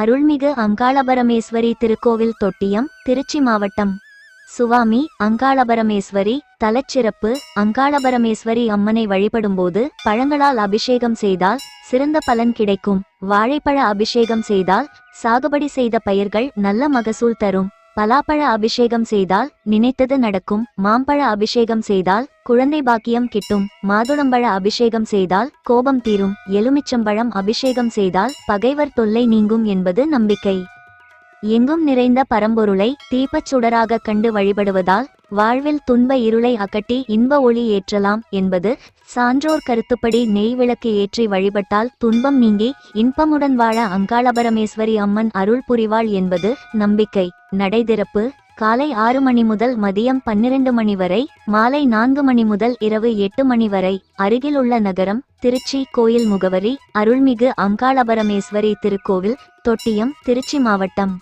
அருள்மிகு அங்காளபரமேஸ்வரி திருக்கோவில் தொட்டியம் திருச்சி மாவட்டம். சுவாமி அங்காளபரமேஸ்வரி தலச்சிறப்பு அங்காளபரமேஸ்வரி அம்மனை வழிபடும்போது பழங்களால் அபிஷேகம் செய்தால் சிறந்த பலன் கிடைக்கும். வாழைப்பழ அபிஷேகம் செய்தால் சாகுபடி செய்த பயிர்கள் நல்ல மகசூல் தரும். பலாப்பழ அபிஷேகம் செய்தால் நினைத்தது நடக்கும். மாம்பழ அபிஷேகம் செய்தால் குழந்தை பாக்கியம் கிட்டும். மாதுளம்பழ அபிஷேகம் செய்தால் கோபம் தீரும். எலுமிச்சம்பழம் அபிஷேகம் செய்தால் பகைவர் தொல்லை நீங்கும் என்பது நம்பிக்கை. எங்கும் நிறைந்த பரம்பொருளை தீபச் சுடராக கண்டு வழிபடுவதால் வாழ்வில் துன்ப இருளை அகட்டி இன்ப ஒளி ஏற்றலாம் என்பது சான்றோர் கருத்துப்படி நெய் விளக்கு ஏற்றி வழிபட்டால் துன்பம் நீங்கி இன்பமுடன் வாழ அங்காளபரமேஸ்வரி அம்மன் அருள் புரிவாள் என்பது நம்பிக்கை. நடைதிறப்பு காலை ஆறு மணி முதல் மதியம் பன்னிரண்டு மணி வரை மாலை நான்கு மணி முதல் இரவு எட்டு மணி வரை அருகிலுள்ள நகரம் திருச்சி கோயில் முகவரி அருள்மிகு அங்காளபரமேஸ்வரி திருக்கோவில் தொட்டியம் திருச்சி மாவட்டம்.